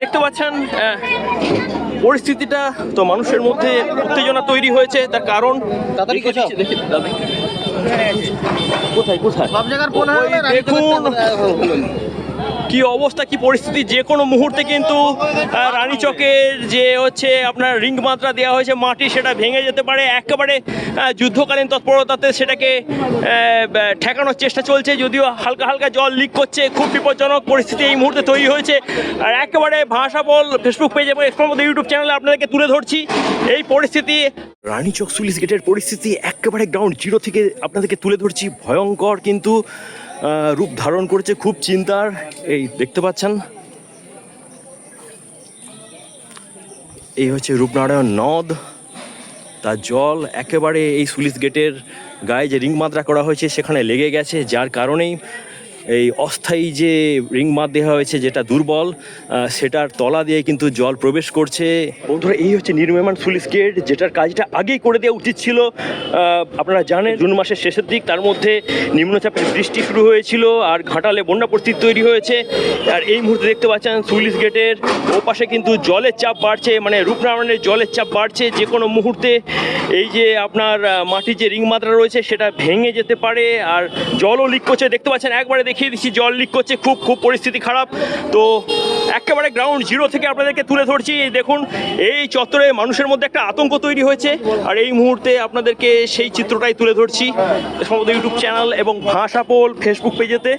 দেখতে পাচ্ছেন আহ, পরিস্থিতিটা তো মানুষের মধ্যে উত্তেজনা তৈরি হয়েছে তার কারণ। কোথায় কোথায়? দেখুন। কি অবস্থা, কি পরিস্থিতি, যে কোনো মুহূর্তে কিন্তু রানীচকের যে হচ্ছে আপনার রিং মাত্রা দেওয়া হয়েছে, মাটি সেটা ভেঙে যেতে পারে, একেবারে যুদ্ধকালীন তৎপরতাতে সেটাকে ঠেকানোর চেষ্টা চলছে, যদিও হালকা হালকা জল লিক করছে, খুব বিপজ্জনক পরিস্থিতি এই মুহূর্তে তৈরি হয়েছে। আর একেবারে ভাষা বল ফেসবুক পেজ এবং এক্সপ্লোর ইউটিউব চ্যানেলে আপনাদেরকে তুলে ধরছি, এই পরিস্থিতি। রানীচক সুলিশ গেটের পরিস্থিতি একেবারে গ্রাউন্ড জিরো থেকে আপনাদেরকে তুলে ধরছি, ভয়ঙ্কর কিন্তু রূপ ধারণ করেছে খুব চিন্তার। এই দেখতে পাচ্ছেন? এই হচ্ছে রূপনারায়ণ নদ। তার জল একেবারে এই সুলিশ গেটের গায়ে যে রিং মাত্রা করা হয়েছে, সেখানে লেগে গেছে, যার কারণেই এই অস্থায়ী যে রিং মাত দেওয়া হয়েছে যেটা দুর্বল সেটার তলা দিয়ে কিন্তু জল প্রবেশ করছে। বন্ধুরা, এই হচ্ছে নির্মীয়মান সুলিশ গেট যেটার কাজটা আগেই করে দেওয়া উচিত ছিল। আপনারা জানেন, জুন মাসের শেষের দিক, তার মধ্যে নিম্নচাপের বৃষ্টি শুরু হয়েছিল আর ঘাটালে বন্যা পরিস্থিতি তৈরি হয়েছে। আর এই মুহূর্তে দেখতে পাচ্ছেন সুলিশ গেটের ওপাশে কিন্তু জলের চাপ বাড়ছে মানে রূপনারায়ণের জলের চাপ বাড়ছে। যে কোনো মুহূর্তে এই যে আপনার মাটির যে রিং মাত্রা রয়েছে, সেটা ভেঙে যেতে পারে। আর জলও লিক করছে। দেখতে পাচ্ছেন, একবারে দেখিয়ে দিচ্ছি জল লিক করছে খুব খুব পরিস্থিতি খারাপ। তো একেবারে গ্রাউন্ড জিরো থেকে আপনাদেরকে তুলে ধরছি। দেখুন এই চত্বরে মানুষের মধ্যে একটা আতঙ্ক তৈরি হয়েছে। আর এই মুহূর্তে আপনাদেরকে সেই চিত্রটাই তুলে ধরছি সম্ভবত ইউটিউব চ্যানেল এবং ভাষা পোল ফেসবুক পেজেতে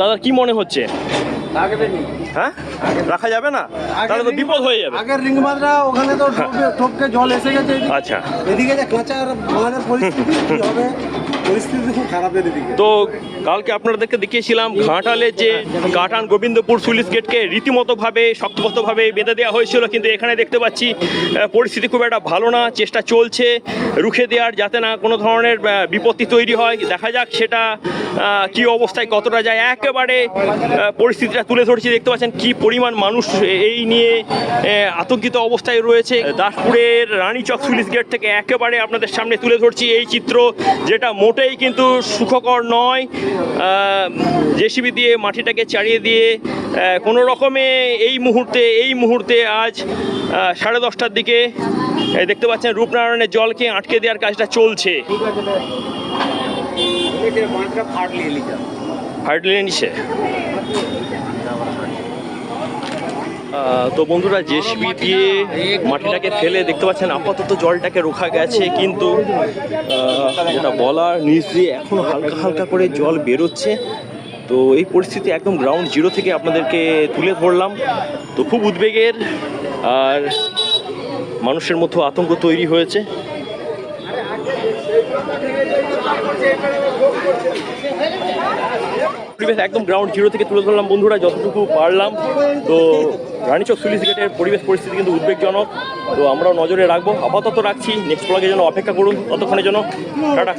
দাদা কি মনে হচ্ছে? হ্যাঁ? রাখা যাবে না? তাহলে তো বিপদ হয়ে যাবে। আগের রিং মাদ্রা ওখানে তো ঠোককে জল এসে গেছে। আচ্ছা। এদিকে যে কাঁচার আমাদের পরিস্থিতি কি হবে? তো কালকে আপনাদেরকে দেখিয়েছিলাম ঘাটালের যে কাটান গোবিন্দপুর সুলিশ গেটকে রীতিমতোভাবে, শক্তপোক্তভাবে বেঁধে দেওয়া হয়েছিল, কিন্তু এখানে দেখতে পাচ্ছি পরিস্থিতি খুব একটা ভালো না, চেষ্টা চলছে, রুখে দেওয়ার যাতে না কোনো ধরনের বিপত্তি তৈরি হয়। দেখা যাক সেটা কি অবস্থায় কতটা যায়। একেবারে পরিস্থিতিটা তুলে ধরছি, দেখতে পাচ্ছেন কি পরিমাণ মানুষ এই নিয়ে আতঙ্কিত অবস্থায় রয়েছে। দাসপুরের রানীচক সুলিশ গেট থেকে একেবারে আপনাদের সামনে তুলে ধরছি এই চিত্র, যেটা মোটেই কিন্তু সুখকর নয়। জেসিবি দিয়ে মাটিটাকে চাড়িয়ে দিয়ে কোনো রকমে এই মুহূর্তে এই মুহূর্তে আজ সাড়ে দশটার দিকে দেখতে পাচ্ছেন রূপনারায়ণের জলকে আটকে দেওয়ার কাজটা চলছে। ফাটলে নিচে আহ, তো বন্ধুরা জেসিবি দিয়ে মাটিটাকে ফেলে দেখতে পাচ্ছেন, আপাতত জলটাকে রোখা গেছে, কিন্তু যেটা বলার নিচ দিয়ে এখন হালকা হালকা করে জল বেরোচ্ছে। তো এই পরিস্থিতি একদম গ্রাউন্ড জিরো থেকে আপনাদেরকে তুলে ধরলাম। তো খুব উদ্বেগের আর মানুষের মতো আতঙ্ক তৈরি হয়েছে। পরিবেশ একদম গ্রাউন্ড জিরো থেকে তুলে ধরলাম বন্ধুরা, যতটুকু পারলাম। তো রানীচক সুলিশ গেটের পরিবেশ পরিস্থিতি কিন্তু উদ্বেগজনক। তো আমরাও নজরে রাখব। আপাতত রাখছি। নেক্সট ব্লগের যেন অপেক্ষা করুন। ততক্ষণের জন্য টাটা।